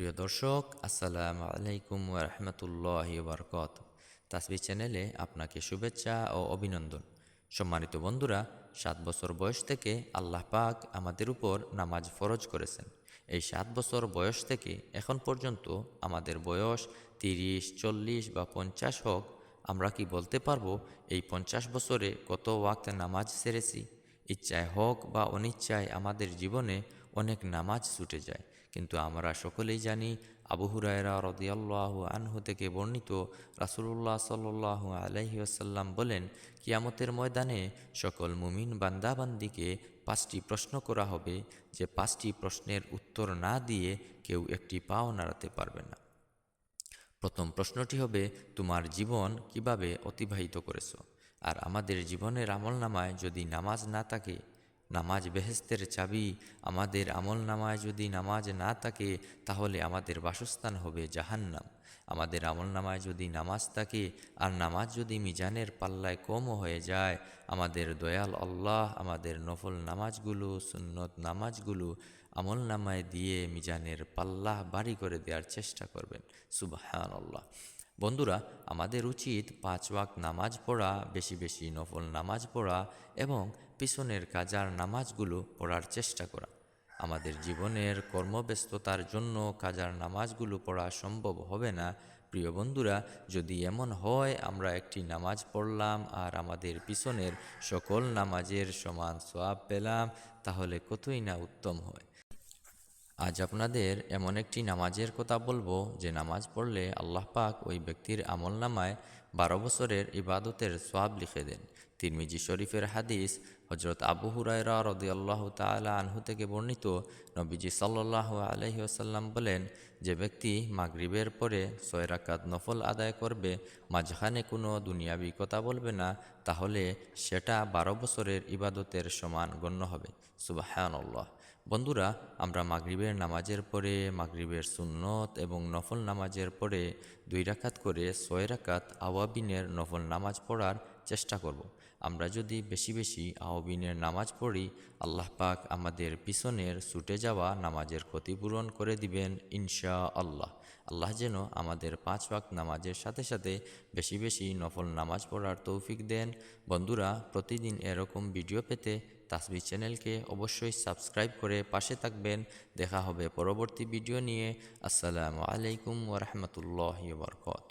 প্রিয় দর্শক, আসসালামু আলাইকুম রহমতুল্লাহ বরকত তাসবি চ্যানেলে আপনাকে শুভেচ্ছা ও অভিনন্দন। সম্মানিত বন্ধুরা, সাত বছর বয়স থেকে আল্লাহ পাক আমাদের উপর নামাজ ফরজ করেছেন। এই সাত বছর বয়স থেকে এখন পর্যন্ত আমাদের বয়স তিরিশ, চল্লিশ বা পঞ্চাশ হোক, আমরা কি বলতে পারব এই পঞ্চাশ বছরে কত ওয়াক্ত নামাজ সেরেছি? ইচ্ছায় হোক বা অনিচ্ছায় আমাদের জীবনে অনেক নামাজ ছুটে যায়। কিন্তু আমরা সকলেই জানি আবু হুরায়রা রদিয়াল্লাহ আনহু থেকে বর্ণিত রাসুলুল্লাহ সাল্লাহ আলহি আসাল্লাম বলেন, কিয়ামতের ময়দানে সকল মুমিন বান্দাবান্দিকে পাঁচটি প্রশ্ন করা হবে। যে পাঁচটি প্রশ্নের উত্তর না দিয়ে কেউ একটি পাও নাড়াতে পারবে না। প্রথম প্রশ্নটি হবে, তোমার জীবন কীভাবে অতিবাহিত করেছ? আর আমাদের জীবনের আমল নামায় যদি নামাজ না থাকে নামাজ বেহেস্তের চাবি, আমাদের আমল নামায় যদি নামাজ না থাকে, তাহলে আমাদের বাসস্থান হবে জাহান্নাম। আমাদের আমল নামায় যদি নামাজ থাকে, আর নামাজ যদি মিজানের পাল্লায় কমও হয়ে যায়, আমাদের দয়াল আল্লাহ আমাদের নফল নামাজগুলো, সুন্নত নামাজগুলো আমল নামায় দিয়ে মিজানের পাল্লাহ বাড়ি করে দেওয়ার চেষ্টা করবেন। সুবাহান আল্লাহ বন্ধুরা, আমাদের উচিত পাঁচ ওয়াক নামাজ পড়া, বেশি বেশি নফল নামাজ পড়া এবং পিছনের কাজার নামাজগুলো পড়ার চেষ্টা করা। আমাদের জীবনের কর্মব্যস্ততার জন্য কাজার নামাজগুলো পড়া সম্ভব হবে না। প্রিয় বন্ধুরা, যদি এমন হয়, আমরা একটি নামাজ পড়লাম আর আমাদের পিছনের সকল নামাজের সমান সোয়াব পেলাম, তাহলে কতই না উত্তম হয়। আজ আপনাদের এমন একটি নামাজের কথা বলব, যে নামাজ পড়লে আল্লাহ পাক ওই ব্যক্তির আমল নামায় বারো বছরের ইবাদতের সোয়াব লিখে দেন। তিরমিজি শরীফের হাদিস হজরত আবু হুরায়রা রদি আল্লাহ তালা আনহু থেকে বর্ণিত। নবীজি সাল্লাহ আলহি আসাল্লাম বলেন, যে ব্যক্তি মাগরিবের পরে ছয় রাকাত নফল আদায় করবে, মাঝখানে কোনো দুনিয়াবি কথা বলবে না, তাহলে সেটা বারো বছরের ইবাদতের সমান গণ্য হবে। সুবাহান আল্লাহ বন্ধুরা, আমরা মাগরিবের নামাজের পরে, মাগরিবের সুন্নত এবং নফল নামাজের পরে দুই রাকাত করে ছয় রাখাত আওয়াবিনের নফল নামাজ পড়ার চেষ্টা করব। আমরা যদি বেশি বেশি আহবিনের নামাজ পড়ি, আল্লাহ পাক আমাদের পিছনের ছুটে যাওয়া নামাজের ক্ষতিপূরণ করে দিবেন ইনশা আল্লাহ আল্লাহ যেন আমাদের পাঁচ পাক নামাজের সাথে সাথে বেশি বেশি নফল নামাজ পড়ার তৌফিক দেন। বন্ধুরা, প্রতিদিন এরকম ভিডিও পেতে তাসবি চ্যানেলকে অবশ্যই সাবস্ক্রাইব করে পাশে থাকবেন। দেখা হবে পরবর্তী ভিডিও নিয়ে। আসসালামু আলাইকুম ওরহমতুল্লাহ বরকত